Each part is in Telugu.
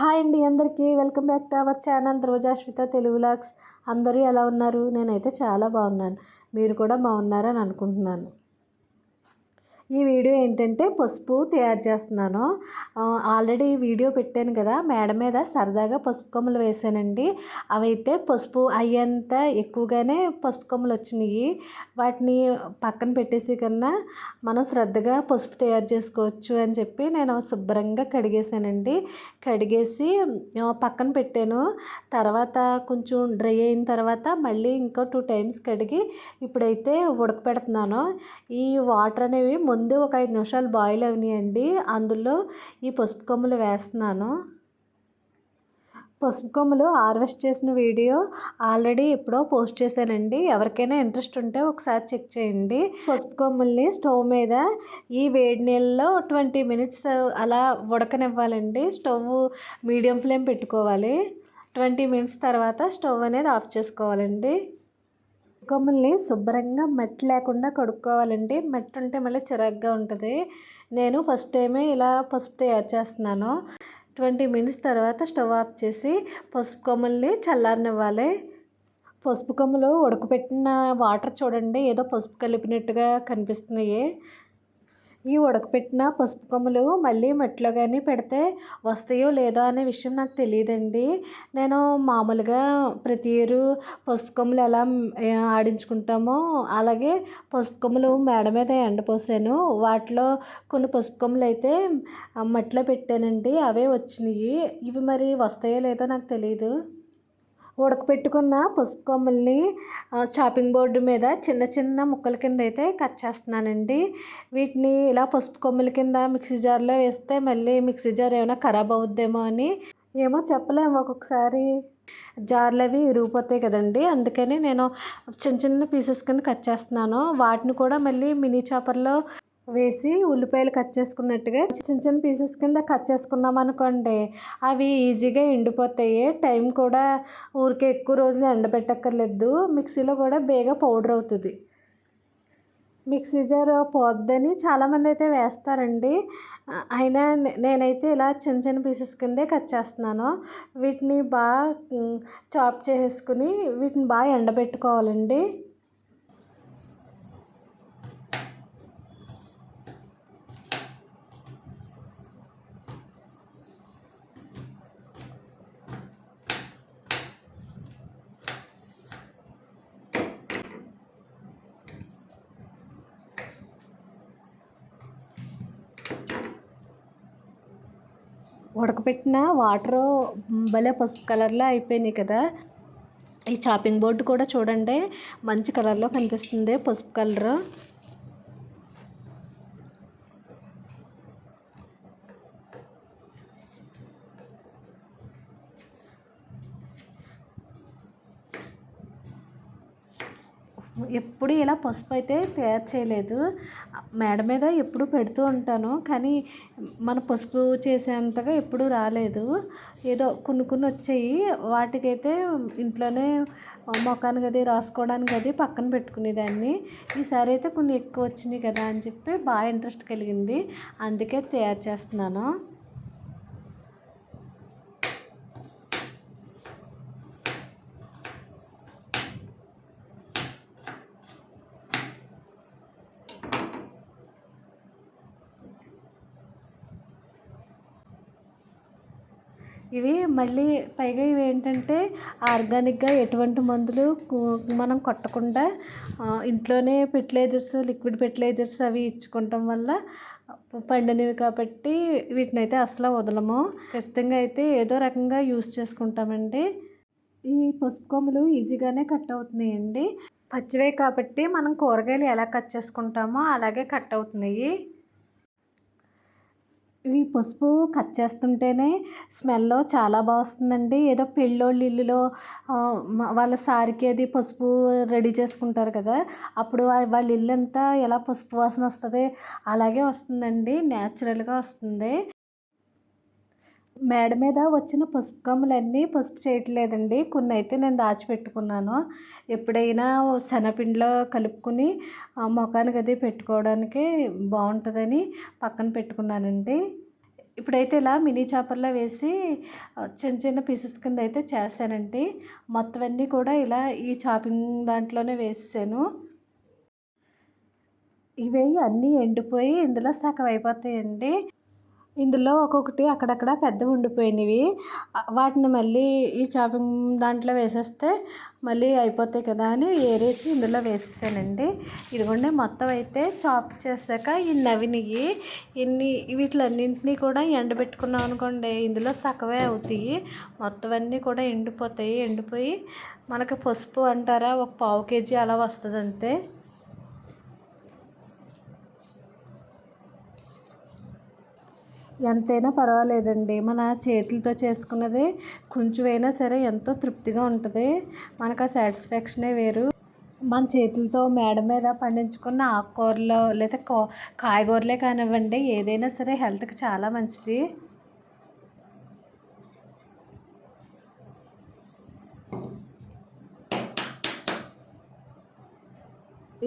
హాయ్ అండి అందరికీ. Welcome back to our channel Rojashwitha Telugu logs అందరూ ఎలా ఉన్నారు? నేనైతే చాలా బాగున్నాను. మీరు కూడా బాగున్నారని అనుకుంటున్నాను. ఈ వీడియో ఏంటంటే పసుపు తయారు చేస్తున్నాను. ఆల్రెడీ వీడియో పెట్టాను కదా మేడ మీద సరదాగా పసుపు కొమ్మలు వేసానండి అవైతే పసుపు అయ్యేంత ఎక్కువగానే పసుపు కొమ్మలు వచ్చినాయి. వాటిని పక్కన పెట్టేసి కన్నా మనం శ్రద్ధగా పసుపు తయారు చేసుకోవచ్చు అని చెప్పి నేను శుభ్రంగా కడిగేసానండి కడిగేసి పక్కన పెట్టాను. తర్వాత కొంచెం డ్రై అయిన తర్వాత మళ్ళీ ఇంకో టూ టైమ్స్ కడిగి ఇప్పుడైతే ఉడకపెడుతున్నాను. ఈ వాటర్ అనేవి ముందు ఒక ఐదు నిమిషాలు బాయిల్ అవనియండి. అందులో ఈ పసుపు కొమ్ములు వేస్తున్నాను. పసుపు కొమ్ములు హార్వెస్ట్ చేసిన వీడియో ఆల్రెడీ ఎప్పుడో పోస్ట్ చేశానండి. ఎవరికైనా ఇంట్రెస్ట్ ఉంటే ఒకసారి చెక్ చేయండి. పసుపు కొమ్ముల్ని స్టవ్ మీద ఈ వేడి నీళ్ళలో ట్వంటీ మినిట్స్ అలా ఉడకనివ్వాలండి. స్టవ్ మీడియం ఫ్లేమ్ పెట్టుకోవాలి. ట్వంటీ మినిట్స్ తర్వాత స్టవ్ అనేది ఆఫ్ చేసుకోవాలండి. కొమ్ముల్ని శుభ్రంగా మెట్ లేకుండా కడుక్కోవాలండి. మెట్ ఉంటే మళ్ళీ చిరాగ్గా ఉంటుంది. నేను ఫస్ట్ టైమే ఇలా పసుపు తయారు చేస్తున్నాను. ట్వంటీ మినిట్స్ తర్వాత స్టవ్ ఆఫ్ చేసి పసుపు కొమ్మల్ని చల్లారనివ్వాలి. పసుపు కొమ్మలు ఉడకపెట్టిన వాటర్ చూడండి ఏదో పసుపు కలిపినట్టుగా కనిపిస్తున్నాయి. ఈ ఉడకపెట్టిన పసుపు కొమ్ములు మళ్ళీ మట్టిలో కానీ పెడితే వస్తాయో లేదో అనే విషయం నాకు తెలియదండి నేను మామూలుగా ప్రతి ఏరు పసుపు కొమ్ములు ఎలా ఆడించుకుంటామో అలాగే పసుపు కొమ్ములు మేడ మీద ఎండపోసాను వాటిలో కొన్ని పసుపు కొమ్ములు అయితే మట్టిలో పెట్టానండి. అవే వచ్చినాయి. ఇవి మరి వస్తాయో లేదో నాకు తెలియదు ఉడకపెట్టుకున్న పసుపు కొమ్మల్ని చాపింగ్ బోర్డు మీద చిన్న చిన్న ముక్కల కింద అయితే కట్ చేస్తున్నానండి. వీటిని ఇలా పసుపు కొమ్మల కింద మిక్సీ జార్లో వేస్తే మళ్ళీ మిక్సీ జార్ ఏమైనా ఖరాబ్ అవుద్దేమో అని ఏమో చెప్పలేము ఒక్కొక్కసారి. జార్లు అవి ఇరిగిపోతాయి కదండి అందుకని నేను చిన్న చిన్న పీసెస్ కింద కట్ చేస్తున్నాను. వాటిని కూడా మళ్ళీ మినీ చాపర్లో వేసి ఉల్లిపాయలు కట్ చేసుకున్నట్టుగా చిన్న చిన్న పీసెస్ కింద కట్ చేసుకున్నాం అనుకోండి అవి ఈజీగా ఎండిపోతాయి. టైం కూడా ఊరికే ఎక్కువ రోజులు ఎండబెట్టక్కర్లేదు. మిక్సీలో కూడా బేగా పౌడర్ అవుతుంది. మిక్సీ జార్ పోద్దని చాలామంది అయితే వేస్తారండి. అయినా నేనైతే ఇలా చిన్న చిన్న పీసెస్ కిందే కట్ చేస్తున్నాను. వీటిని బాగా చాప్ చేసుకుని వీటిని బాగా ఎండబెట్టుకోవాలండి. ఉడకపెట్టిన వాటరు భలే పసుపు కలర్లో అయిపోయినాయి కదా. ఈ చాపింగ్ బోర్డు కూడా చూడండి మంచి కలర్లో కనిపిస్తుంది పసుపు కలర్. ఎప్పుడు ఇలా పసుపు అయితే తయారు చేయలేదు. మేడ మీద ఎప్పుడు పెడుతూ ఉంటాను. కానీ మన పసుపు చేసేంతగా ఎప్పుడు రాలేదు. ఏదో కొన్ని కొన్ని వచ్చాయి. వాటికైతే ఇంట్లోనే మొఖానికి అది రాసుకోవడానికి అది పక్కన పెట్టుకునేదాన్ని. ఈసారి అయితే కొన్ని ఎక్కువ వచ్చినాయి కదా అని చెప్పి బాగా ఇంట్రెస్ట్ కలిగింది. అందుకే తయారు చేస్తున్నాను. ఇవి మళ్ళీ పైగా ఇవి ఏంటంటే ఆర్గానిక్గా ఎటువంటి మందులు మనం కొట్టకుండా ఇంట్లోనే ఫెర్టిలైజర్స్ లిక్విడ్ ఫెర్టిలైజర్స్ అవి ఇచ్చుకోవటం వల్ల పండినవి కాబట్టి వీటిని అయితే అసలు వదలము. ఖచ్చితంగా అయితే ఏదో రకంగా యూస్ చేసుకుంటామండి. ఈ పసుపు కొమ్మలు ఈజీగానే కట్ అవుతున్నాయండి. పచ్చివే కాబట్టి మనం కూరగాయలు ఎలా కట్ చేసుకుంటామో అలాగే కట్ అవుతున్నాయి. ఈ పసుపు కట్ చేస్తుంటేనే స్మెల్ చాలా బాగా వస్తుందండి ఏదో పెళ్ళోళ్ళ ఇల్లులో వాళ్ళ సారికి అది పసుపు రెడీ చేసుకుంటారు కదా అప్పుడు వాళ్ళ ఇల్లు అంతా ఎలా పసుపు వాసన వస్తుంది అలాగే వస్తుందండి న్యాచురల్గా వస్తుంది. మేడ మీద వచ్చిన పసుపు కమ్ములన్నీ పసుపు చేయట్లేదండి. కొన్ని అయితే నేను దాచిపెట్టుకున్నాను. ఎప్పుడైనా శనపిండిలో శనగపిండిలో కలుపుకుని ఆ ముఖానికి అది పెట్టుకోవడానికి బాగుంటుందని పక్కన పెట్టుకున్నానండి. ఇప్పుడైతే ఇలా మినీ చాపర్లో వేసి చిన్న చిన్న పీసెస్ కింద అయితే చేశానండి. మొత్తం అన్నీ కూడా ఇలా ఈ చాపింగ్ దాంట్లోనే వేసాను ఇవి అన్నీ ఎండిపోయి ఇందులో సగం అయిపోతాయండి. ఇందులో ఒక్కొక్కటి అక్కడక్కడ పెద్ద ఉండిపోయినవి. వాటిని మళ్ళీ ఈ చాపింగ్ దాంట్లో వేసేస్తే మళ్ళీ అయిపోతాయి కదా అని ఏరేసి ఇందులో వేసేసానండి. ఇదిగోండి మొత్తం అయితే చాప్ చేశాక ఈ నవినివి ఇన్ని వీటిలన్నింటినీ కూడా ఎండబెట్టుకున్నాం అనుకోండి ఇందులో సగవే అవుతాయి. మొత్తం అన్నీ కూడా ఎండిపోతాయి. ఎండిపోయి మనకు పసుపు అంటారా ఒక పావు కేజీ అలా వస్తుంది అంతే ఎంతైనా పర్వాలేదండి. మన చేతులతో చేసుకున్నది కొంచెమైనా సరే ఎంతో తృప్తిగా ఉంటుంది. మనకు ఆ సాటిస్ఫాక్షనే వేరు. మన చేతులతో మేడ మీద పండించుకున్న ఆకుకూరలు లేదా కాయగూరలే కానివ్వండి ఏదైనా సరే హెల్త్కి చాలా మంచిది.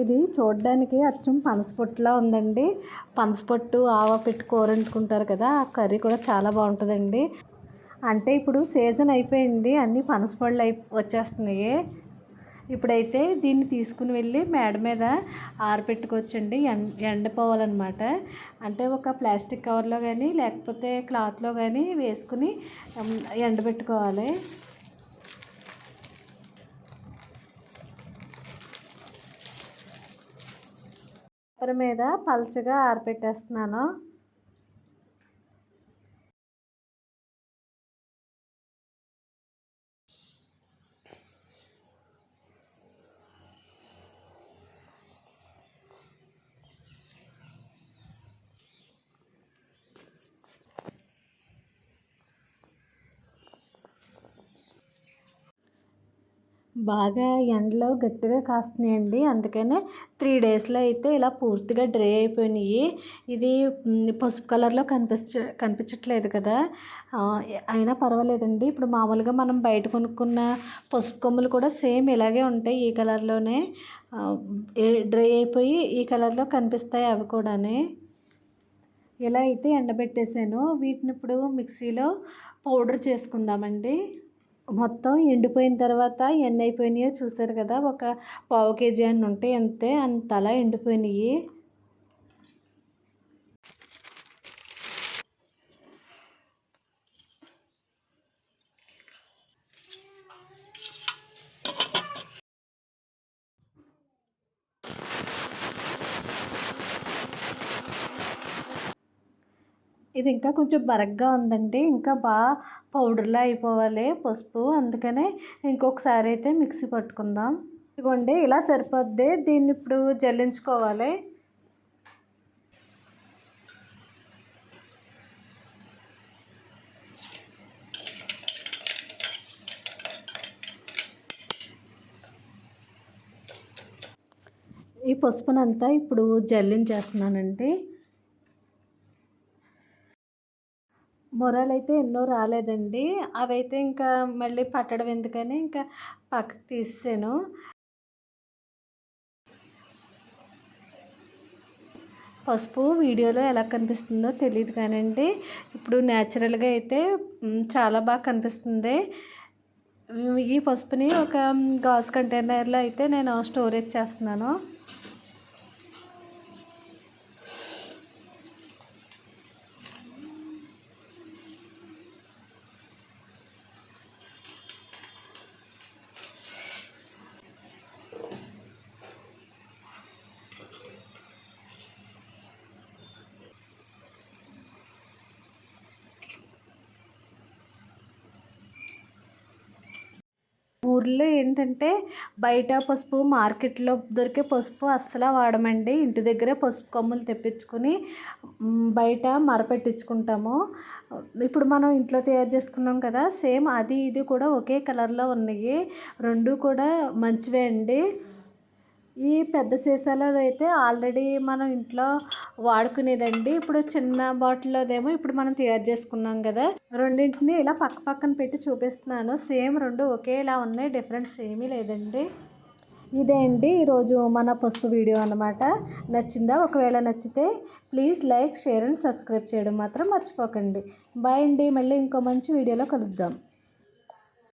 ఇది చూడడానికి అచ్చం పనసపొట్టులా ఉందండి. పనసపొట్టు ఆవ పెట్టి కూర వండుకుంటారు కదా ఆ కర్రీ కూడా చాలా బాగుంటుందండి. అంటే ఇప్పుడు సీజన్ అయిపోయింది అన్నీ పనసపళ్ళు అయి వచ్చేస్తున్నాయి. ఇప్పుడైతే దీన్ని తీసుకుని వెళ్ళి మేడ మీద ఆరబెట్టుకోవచ్చండి ఎండ ఎండిపోవాలన్నమాట అంటే ఒక ప్లాస్టిక్ కవర్లో కానీ లేకపోతే క్లాత్లో కానీ వేసుకుని ఎండబెట్టుకోవాలి. పేపర్ మీద పల్చగా ఆరబెట్టేస్తున్నాను బాగా ఎండలో గట్టిగా కాస్తున్నాయండి. అందుకనే త్రీ డేస్లో అయితే ఇలా పూర్తిగా డ్రై అయిపోయినాయి. ఇది పసుపు కలర్లో కనిపించ కనిపించట్లేదు కదా. అయినా పర్వాలేదండి. ఇప్పుడు మామూలుగా మనం బయట కొనుక్కున్న పసుపు కొమ్ములు కూడా సేమ్ ఇలాగే ఉంటాయి ఈ కలర్లోనే. డ్రై అయిపోయి ఈ కలర్లో కనిపిస్తాయి అవి కూడానే. ఇలా అయితే ఎండబెట్టేసాను. వీటిని ఇప్పుడు మిక్సీలో పౌడర్ చేసుకుందామండి. మొత్తం ఎండిపోయిన తర్వాత ఎన్ని అయిపోయినాయో చూసారు కదా ఒక పావు కేజీ అన్ని ఉంటాయి అంతే అంతలా ఎండిపోయినాయి. ఇది ఇంకా కొంచెం బరగ్గా ఉందండి ఇంకా బాగా పౌడర్లా అయిపోవాలి పసుపు. అందుకనే ఇంకొకసారి అయితే మిక్సీ పట్టుకుందాం. ఇదిగోండి ఇలా సరిపోద్ది. దీన్ని ఇప్పుడు జల్లించుకోవాలి. ఈ పసుపునంతా ఇప్పుడు జల్లించేస్తున్నానండి. మొరాలు అయితే ఎన్నో రాలేదండి. అవైతే ఇంకా మళ్ళీ పట్టడం ఎందుకని ఇంకా పక్కకు తీసాను పసుపు వీడియోలో ఎలా కనిపిస్తుందో తెలియదు కానండి. ఇప్పుడు న్యాచురల్గా అయితే చాలా బాగా కనిపిస్తుంది. ఈ పసుపుని ఒక గాజు కంటైనర్లో అయితే నేను స్టోరేజ్ చేస్తున్నాను. ఊర్లో ఏంటంటే బయట పసుపు మార్కెట్లో దొరికే పసుపు అస్సలు వాడమండి. ఇంటి దగ్గరే పసుపు కొమ్ములు తెప్పించుకొని బయట మరపెట్టించుకుంటాము. ఇప్పుడు మనం ఇంట్లో తయారు చేసుకున్నాం కదా సేమ్ అది ఇది కూడా ఒకే కలర్లో ఉన్నాయి. రెండు కూడా మంచివే అండి. ఈ పెద్ద సీసాలో అయితే ఆల్రెడీ మనం ఇంట్లో వాడుకునేదండి. ఇప్పుడు చిన్న బాటిల్లోదేమో ఇప్పుడు మనం తయారు చేసుకున్నాం కదా. రెండింటిని ఇలా పక్క పక్కన పెట్టి చూపిస్తున్నాను. సేమ్ రెండు ఒకేలా ఉన్నాయి. డిఫరెన్స్ ఏమీ లేదండి. ఇదే అండి ఈరోజు మన పసుపు వీడియో అనమాట నచ్చిందా? ఒకవేళ నచ్చితే please like share and subscribe చేయడం మాత్రం మర్చిపోకండి. బాయ్ అండి. మళ్ళీ ఇంకో మంచి వీడియోలో కలుద్దాం.